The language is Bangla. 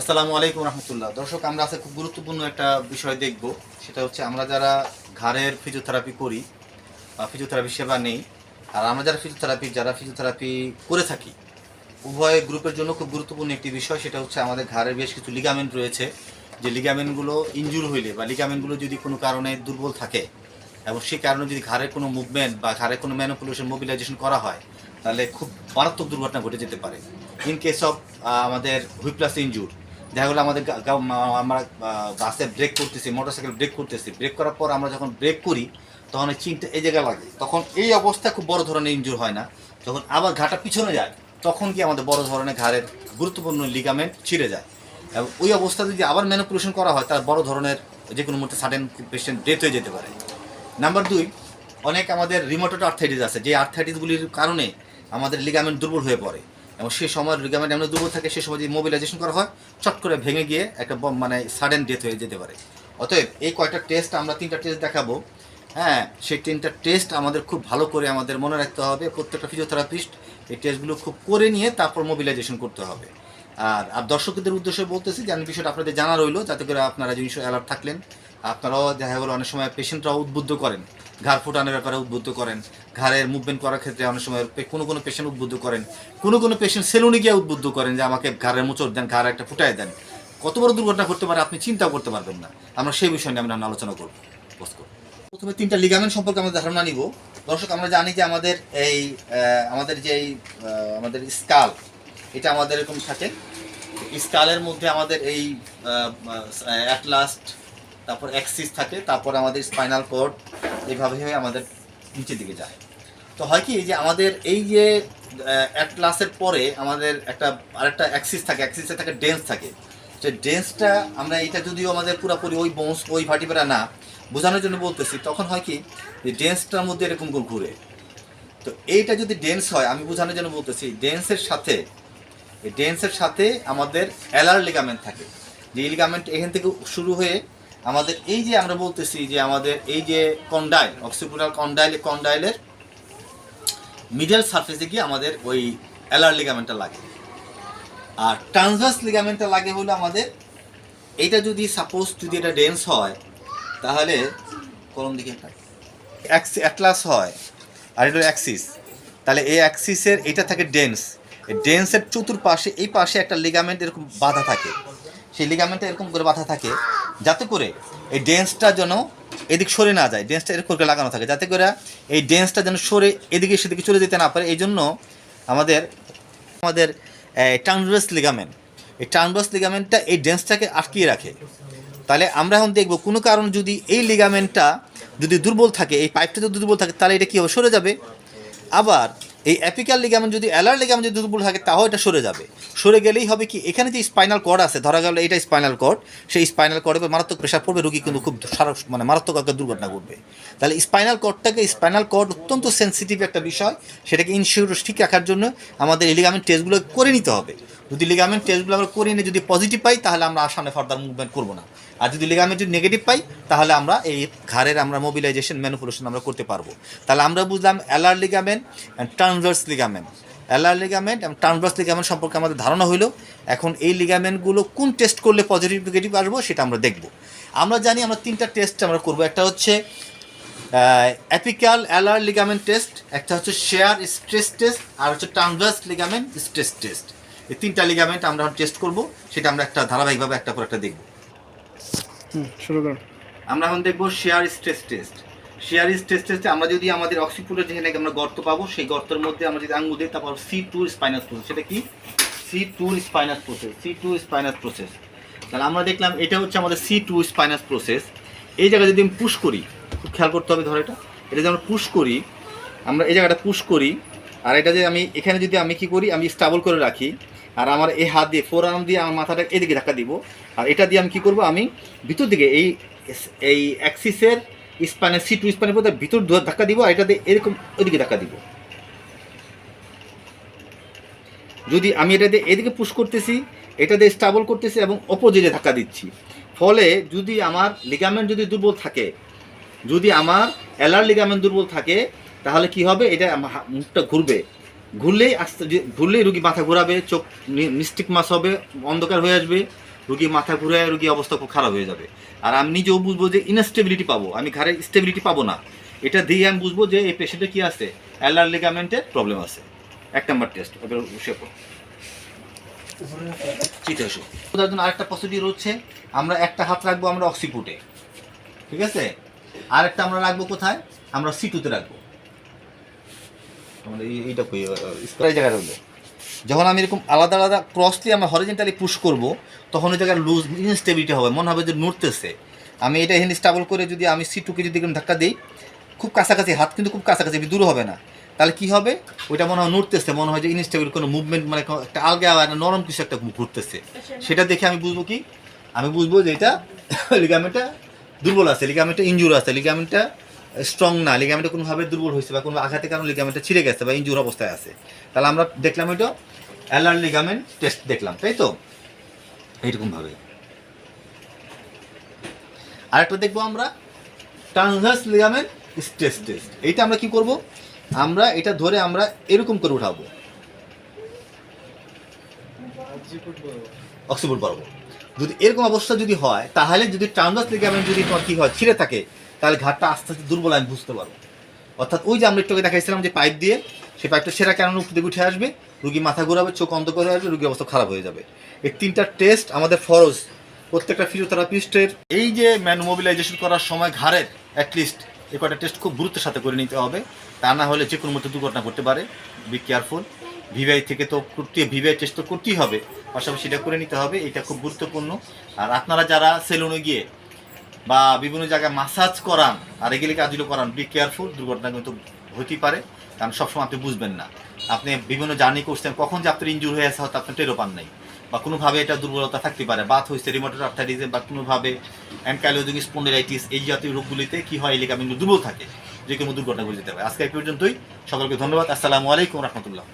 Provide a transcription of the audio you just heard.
আসসালামু আলাইকুম রহমতুল্লাহ। দর্শক, আমরা আজকে খুব গুরুত্বপূর্ণ একটা বিষয় দেখব। সেটা হচ্ছে আমরা যারা ঘাড়ের ফিজিওথেরাপি করি বা ফিজিওথেরাপি সেবা নেই, আর আমরা যারা ফিজিওথেরাপি যারা ফিজিওথেরাপি করে থাকি, উভয় গ্রুপের জন্য খুব গুরুত্বপূর্ণ একটি বিষয়, সেটা হচ্ছে আমাদের ঘাড়ের বেশ কিছু লিগামেন্ট রয়েছে। যে লিগামেন্টগুলো ইনজুর হইলে বা লিগামেন্টগুলো যদি কোনো কারণে দুর্বল থাকে এবং সেই কারণে যদি ঘাড়ের কোনো মুভমেন্ট বা ঘাড়ের কোনো ম্যানুপুলেশন মোবিলাইজেশন করা হয়, তাহলে খুব মারাত্মক দুর্ঘটনা ঘটে যেতে পারে। ইন কেস অফ আমাদের হুইপ্লাস ইনজুর দেখা গেলো আমাদের আমরা বাসে ব্রেক করতেছি মোটরসাইকেল ব্রেক করতেছি। ব্রেক করার পর আমরা যখন ব্রেক করি, তখন এই চিনটা এই জায়গায় লাগে। তখন এই অবস্থা খুব বড় ধরনের ইনজুর হয় না। যখন আবার ঘাটা পিছনে যায়, তখন কি আমাদের বড় ধরনের ঘাড়ের গুরুত্বপূর্ণ লিগামেন্ট ছিঁড়ে যায়। এবং ওই অবস্থা যদি আবার ম্যানুপুলেশন করা হয়, তার বড় ধরনের যে কোনো মুহূর্তে সাডেন পেশেন্ট ডেথ হয়ে যেতে পারে। নাম্বার দুই, অনেক আমাদের রিমোটেড আর্থাইটিস আছে। যে আর্থাইটিসগুলির কারণে আমাদের লিগামেন্ট দুর্বল হয়ে পড়ে। এবং সেই সময় লিগামেন্ট এমন দুর্বল থাকে, সে সময় যদি মোবিলাইজেশন করা হয়, চট করে ভেঙে গিয়ে একটা মানে সাডেন ডেথ হয়ে যেতে পারে। অতএব এই কয়টা টেস্ট আমরা তিনটা টেস্ট দেখাবো। হ্যাঁ সেই তিনটা টেস্ট আমাদের খুব ভালো করে আমাদের মনে রাখতে হবে। প্রত্যেকটা ফিজিওথেরাপিস্ট এই টেস্টগুলো খুব করে নিয়ে তারপর মোবিলাইজেশন করতে হবে। আর আর দর্শকদের উদ্দেশ্যে বলতেছি যে, আমি বিষয়টা আপনাদের জানা রইল, যাতে করে আপনারা জিনিস অ্যালার্ট থাকলেন। আপনারাও দেখা গেলো অনেক সময় পেশেন্টরাও উদ্বুদ্ধ করেন। ঘাড় ফুটানোর ব্যাপারে উদ্বুদ্ধ করেন। ঘাড়ের মুভমেন্ট করার ক্ষেত্রে অনেক সময় কোনো কোনো পেশেন্ট উদ্বুদ্ধ করেন। কোনো কোনো পেশেন্ট সেলুনে গিয়ে উদ্বুদ্ধ করেন যে, আমাকে ঘাড়ের মোচড় দেন, ঘাড় একটা ফুটায় দেন। কত বড় দুর্ঘটনা করতে পারে আপনি চিন্তাও করতে পারবেন না। আমরা সেই বিষয় নিয়ে আমরা আলোচনা করব। প্রথমে তিনটা লিগামেন্ট সম্পর্কে আমরা ধারণা নিব। দর্শক, আমরা জানি যে আমাদের এই আমাদের যে আমাদের স্কাল এটা আমাদের এরকম থাকে। স্কালের মধ্যে আমাদের এই অ্যাটলাস্ট তারপর অ্যাক্সিস থাকে, তারপর আমাদের স্পাইনাল কোড এইভাবে হয়ে আমাদের নিচের দিকে যায়। তো হয় কি যে আমাদের এই যে অ্যাটলাসের পরে আমাদের একটা, আরেকটা অ্যাক্সিস থাকে অ্যাক্সিসে থাকে ডেন্স থাকে। যে ডেন্সটা আমরা এটা যদিও আমাদের পুরোপুরি ওই বংশ ওই ভাটিবেরা না, বোঝানোর জন্য বলতেছি, তখন হয় কি, যে ডেন্সটার মধ্যে এরকম করে ঘুরে। তো এইটা যদি ডেন্স হয়, আমি বোঝানোর জন্য বলতেছি ডেন্সের সাথে ডেন্সের সাথে আমাদের অ্যালার লিগামেন্ট থাকে। যে লিগামেন্ট এখান থেকে শুরু হয়ে আমাদের এই যে আমরা বলতেছি যে আমাদের এই যে কন্ডাইল অক্সিপুরাল কন্ডাইল কন্ডাইলের মিডল সারফেসে গিয়ে আমাদের ওই অ্যালার লিগামেন্টটা লাগে। আর ট্রান্সভার্স লিগামেন্টটা লাগে হলো আমাদের, এইটা যদি সাপোজ যদি এটা ডেন্স হয়, তাহলে কলম দিকে অ্যাটলাস হয়, আর এটা অ্যাক্সিস তাহলে এই অ্যাক্সিসের এটা থাকে ডেন্স ডেন্সের চতুর্পাশে, এই পাশে একটা লিগামেন্ট এরকম বাঁধা থাকে। সেই লিগামেন্টটা এরকম করে বাঁধা থাকে, যাতে করে এই ডেন্সটা যেন এদিক সরে না যায় ডেন্সটা এরকম করে লাগানো থাকে, যাতে করে এই ডেন্সটা যেন সরে এদিকে সেদিকে চলে যেতে না পারে। এই জন্য আমাদের আমাদের ট্রান্সভার্স লিগামেন্ট এই ট্রান্সভার্স লিগামেন্টটা এই ডেন্সটাকে আটকিয়ে রাখে। তাহলে আমরা এখন দেখব কোনো কারণ যদি এই লিগামেন্টটা যদি দুর্বল থাকে, এই পাইপটা যদি দুর্বল থাকে, তাহলে এটা কী হবে? সরে যাবে। আবার এই অ্যাপিক্যাল লিগামেন্ট যদি অ্যালার লিগামেন্ট যদি দুর্বল থাকে, তাও এটা সরে যাবে। সরে গেলেই হবে কি, এখানে যে স্পাইনাল কর্ড আছে, ধরা গেল এটা স্পাইনাল কর্ড সেই স্পাইনাল কর্ডে মারাত্মক প্রেশার পড়বে, রুগী কিন্তু খুব মানে মারাত্মক একটা দুর্ঘটনা ঘটবে। তাহলে স্পাইনাল কর্ডটাকে স্পাইনাল কর্ড অত্যন্ত সেন্সিটিভ একটা বিষয়। সেটাকে ইনশিওর ঠিক রাখার জন্য আমাদের এই লিগামেন্ট টেস্টগুলো করে নিতে হবে। যদি লিগামেন্ট টেস্টগুলো আমরা করে নিয়ে যদি পজিটিভ পাই, তাহলে আমরা আর সামনে ফার্দার মুভমেন্ট করব না। আর যদি লিগামেন্ট যদি নেগেটিভ পাই, তাহলে আমরা এই ঘাড়ের আমরা মোবিলাইজেশন ম্যানুপুলেশন আমরা করতে পারব। তাহলে আমরা বুঝলাম alar ligament and transverse ligament alar ligament এবং ট্রান্সভার্স লিগামেন্ট সম্পর্কে আমাদের ধারণা হলো এখন এই লিগামেন্টগুলো কোন টেস্ট করলে পজিটিভ নেগেটিভ আসব, সেটা আমরা দেখব। আমরা জানি আমরা তিনটা টেস্ট আমরা করব। একটা হচ্ছে অ্যাপিক্যাল অ্যালার লিগামেন্ট টেস্ট একটা হচ্ছে শেয়ার স্ট্রেস টেস্ট আর হচ্ছে ট্রান্সভার্স লিগামেন্ট স্ট্রেস টেস্ট এই তিনটা লিগামেন্ট আমরা টেস্ট করব সেটা আমরা একটা ধারাবাহিকভাবে একটা পর একটা দেখব। হুম শুরু করো। আমরা এখন দেখব shear stress test shear stress টেস্টে আমরা যদি আমাদের অক্সিপুলের যেখানে আমরা গর্ত পাবো সেই গর্তের মধ্যে আমরা যদি আঙ্গুল দিই তারপর সি টু স্পাইনাস প্রসেস সেটা কি? C two spinous process C two spinous process তাহলে আমরা দেখলাম এটা হচ্ছে আমাদের সি টু স্পাইনাস প্রসেস এই জায়গায় যদি আমি পুশ করি খুব খেয়াল করতে হবে, ধর এটা। এটা যদি আমরা পুশ করি, আমরা এই জায়গাটা পুশ করি, আর এটা যে আমি, এখানে যদি আমি কি করি, আমি স্টাবল করে রাখি, আর আমার এই হাত দিয়ে ফোর আর্ম দিয়ে আমার মাথাটা এদিকে ধাক্কা দিব, আর এটা দিয়ে আমি কি করব, আমি ভিতর দিকে, এই এই অ্যাক্সিসের স্পানের সি টু স্পানের মধ্যে ভিতর ধাক্কা দিব, আর এটা দিয়ে এরকম ওইদিকে ধাক্কা দিব। যদি আমি এটা দিয়ে এদিকে পুশ করতেছি, এটা দিয়ে স্টাবল করতেছি এবং অপোজিটে ধাক্কা দিচ্ছি। ফলে যদি আমার লিগামেন্ট যদি দুর্বল থাকে যদি আমার অ্যালার লিগামেন্ট দুর্বল থাকে, তাহলে কি হবে? এটা মুখটা ঘুরবে। ঘুরলেই আস্তে ঘুরলেই রুগী মাথা ঘোরাবে, চোখ মিস্টিক মাস হবে, অন্ধকার হয়ে আসবে, রুগী মাথা ঘুরে রুগী অবস্থা খুব খারাপ হয়ে যাবে। আর আমি নিজেও বুঝব যে ইনস্টেবিলিটি পাবো। আমি ঘাড়ে স্টেবিলিটি পাবো না। এটা দিয়ে আমি বুঝব যে এই পেশেন্টের কি আছে? অ্যালার লিগামেন্টের প্রবলেম আছে। এক নম্বর টেস্ট এবার ওটার জন্য আরেকটা প্রসিডিউর হচ্ছে, আমরা একটা হাত রাখব আমরা অক্সিপুটে ঠিক আছে? আরেকটা আমরা রাখব কোথায়? আমরা সিটুতে রাখব। আমাদের এইটা স্প্রাই জায়গায় রইল যখন আমি এরকম আলাদা আলাদা ক্রসলি আমরা হরিজেন্টালি পুশ করব তখন ওই জায়গায় লুজ ইনস্টেবিলিটি হবে মনে হবে যে নড়তেছে। আমি এটা এখানে স্টাবল করে যদি আমি সিটুকে যদি এরকম ধাক্কা দিই খুব কাছাকাছি হাত কিন্তু খুব কাছাকাছি দূর হবে না। তাহলে কি হবে? ওইটা মনে হয় নড়তেছে মনে হয় যে ইনস্টেবল কোনো মুভমেন্ট মানে একটা আলগা একটা নরম কিছু একটা ঘুরতেছে। সেটা দেখে আমি বুঝব কি? আমি বুঝব যে এটা লিগামেন্টটা দুর্বল আছে লিগামেন্টটা ইনজুর আছে লিগামেন্টটা স্ট্রং না লিগামেন্টটা কোনোভাবে দুর্বল হয়েছে বা কোনো আঘাতের কারণে লিগামেন্টটা ছিঁড়ে গেছে বা ইনজুর অবস্থায় আছে। তাহলে আমরা দেখলাম এটা অ্যালার লিগামেন্ট টেস্ট দেখলাম তাই তো? এইরকমভাবে। আরেকটা দেখব আমরা ট্রান্সভার্স লিগামেন্ট স্ট্রেস টেস্ট এইটা আমরা কি করব? আমরা এটা ধরে আমরা এরকম করে উঠাবো। অক্সিবোর্ড পারব যদি এরকম অবস্থা যদি হয়, তাহলে যদি ট্রান্সভার্স লিগামেন্ট যদি তোমার কি হয়, ছিঁড়ে থাকে, তাহলে ঘাটটা আস্তে আস্তে দুর্বল, আমি বুঝতে পারব। অর্থাৎ ওই যে আমরা একটু দেখাইছিলাম যে পাইপ দিয়ে, সেই পাইপটা সেরা কেন দিকে উঠে আসবে, রুগী মাথা ঘোরাবে, চোখ অন্ধ করে আসবে, রুগীর অবস্থা খারাপ হয়ে যাবে। এই তিনটা টেস্ট আমাদের ফরজ, প্রত্যেকটা ফিজিওথেরাপিস্টের এই যে ম্যান মোবিলাইজেশন করার সময় ঘাড়ের অ্যাটলিস্ট এই কটা টেস্ট খুব গুরুত্বের সাথে করে নিতে হবে, তা না হলে যে কোনো মতো দুর্ঘটনা ঘটতে পারে। বি কেয়ারফুল ভিভিআই থেকে তো করতে ভিভিআই টেস্ট তো করতেই হবে। পাশাপাশি এটা করে নিতে হবে, এটা খুব গুরুত্বপূর্ণ। আর আপনারা যারা সেলুনে গিয়ে বা বিভিন্ন জায়গায় মাসাজ করান, আর এগুলি কাজগুলো করান বি কেয়ারফুল দুর্ঘটনা কিন্তু হতেই পারে। কারণ সবসময় আপনি বুঝবেন না। আপনি বিভিন্ন জার্নি করছেন, কখন যে আপনার ইনজুর হয়ে আসা হয়তো আপনি টেরও পান নাই। বা কোনোভাবে এটা দুর্বলতা থাকতে পারে। বাত হয়েছে রিমোটের আর্থাইটিস বা কোনোভাবে অ্যানকাইলোজিক স্পন্ডিলাইটিস এই জাতীয় রোগগুলিতে কী হয়, এই লিগামেন্ট দুর্বল থাকে, যে কোনো দুর্ঘটনা ঘটে যেতে পারে। আজকে পর্যন্তই। সকলকে ধন্যবাদ। আসসালামু আলাইকুম, রহমতুল্লাহ।